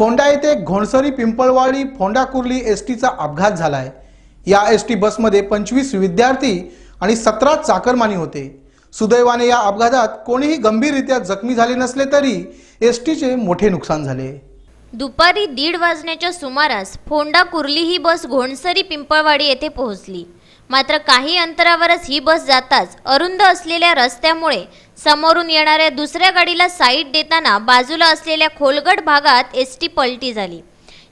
फोंडा येथे घोणसरी पिंपळवाडी फोंडा कुर्ली एस टीचा अपघात झालाय. या एस टी बसमध्ये पंचवीस विद्यार्थी आणि सतरा चाकरमानी होते. सुदैवाने या अपघातात कोणीही गंभीररित्या जखमी झाले नसले तरी एस टीचे मोठे नुकसान झाले. दुपारी दीड वाजण्याच्या सुमारास फोंडा कुर्ली ही बस घोणसरी पिंपळवाडी येथे पोहोचली. मात्र काही अंतरावरच ही बस जाताच अरुंद असलेल्या रस्त्यामुळे समोरून येणाऱ्या दुसऱ्या गाडीला साईड देताना बाजूला असलेल्या खोलगट भागात एस टी पलटी झाली.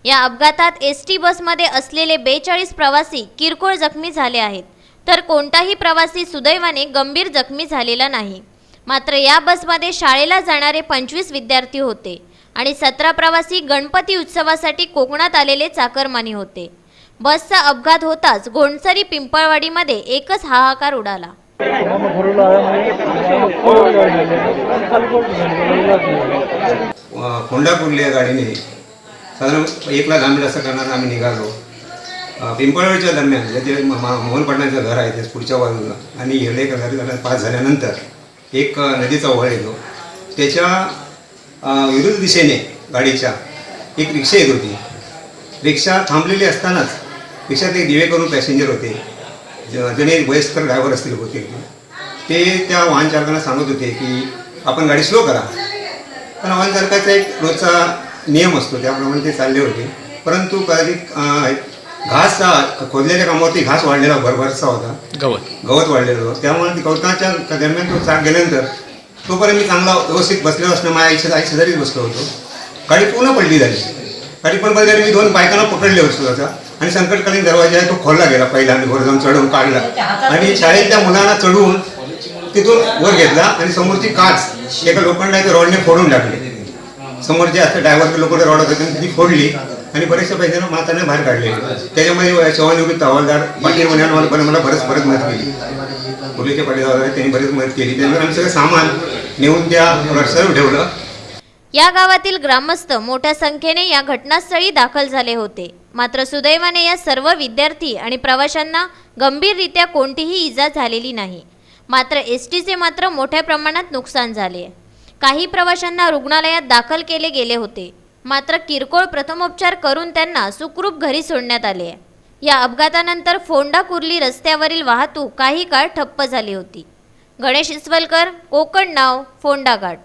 या अपघातात एस टी बसमध्ये असलेले बेचाळीस प्रवासी किरकोळ जखमी झाले आहेत. तर कोणताही प्रवासी सुदैवाने गंभीर जखमी झालेला नाही. मात्र या बसमध्ये शाळेला जाणारे पंचवीस विद्यार्थी होते आणि सतरा प्रवासी गणपती उत्सवासाठी कोकणात आलेले चाकरमानी होते. बसचा अपघात होताच घोणसरी पिंपळवाडीमध्ये एकच हाहाकार उडाला. होंडा कुर्ली या गाडीने साधारण एक लाख आम्ही असं करणार आम्ही निघालो. अ, पिंपळवाडीच्या दरम्यान जे मा- मोहन पाटणाचं घर आहे ते पुढच्या बाजूला आणि हिरडेकर पास झाल्यानंतर एक नदीचा ओळ येतो. त्याच्या विरुद्ध दिशेने गाडीच्या एक रिक्षा येत होती. रिक्षा थांबलेली असतानाच रिक्षात एक दिवे करून पॅसेंजर होते. ज- जणे वयस्कर ड्रायव्हर असतील होते ते. त्या वाहन चालकांना सांगत होते की आपण गाडी स्लो करा. पण वाहन चालकाचा एक रोजचा नियम असतो त्याप्रमाणे ते चालले होते. परंतु कदाचित घास खोदलेल्या कामावरती घास वाढलेला भरभरसा होता. गवत. गवत वाढलेलं होतं. त्यामुळे गवताच्या दरम्यान तो चाक गेल्यानंतर तोपर्यंत मी चांगला व्यवस्थित बसलेलो असणं माझ्या आईच्या आई शेजारीच बसलो होतो. गाडी पूर्ण पडली झाली. गाडी पण मी दोन बायकांना पकडले होतो होता आणि संकटकालीन दरवाजा आहे तो खोलला गेला पहिला आणि वर जाऊन चढवून काढला. आणि शाळेतल्या मुलांना चढवून तिथून वर घेतला आणि समोरची काच एका लोखंडाच्या रॉडने फोडून टाकली. समोरचे असं ड्रायव्हर लोक रॉड होते ती फोडली आणि बरेचशा पैशांना माताने बाहेर काढले. त्याच्यामध्ये चव्हाणयोगी हवालदार पाटील म्हणाल पण मला बरंच बरंच मदत केली. पोलीसच्या पाटील त्यांनी बरीच मदत केली. त्यामुळे आम्ही सगळं सामान नेऊन त्या रस्त्यावर ठेवलं. या गावातील ग्रामस्थ मोठ्या संख्येने या घटनास्थळी दाखल झाले होते. मात्र सुदैवाने या सर्व विद्यार्थी आणि प्रवाशांना गंभीररित्या कोणतीही इजा झालेली नाही. मात्र एस टीचे मात्र मोठ्या प्रमाणात नुकसान झाले. काही प्रवाशांना रुग्णालयात दाखल केले गेले होते. मात्र किरकोळ प्रथमोपचार करून त्यांना सुखरूप घरी सोडण्यात आले. या अपघातानंतर फोंडा कुर्ली रस्त्यावरील वाहतूक काही काळ ठप्प झाली होती. गणेश इसवलकर कोकण नाव फोंडाघाट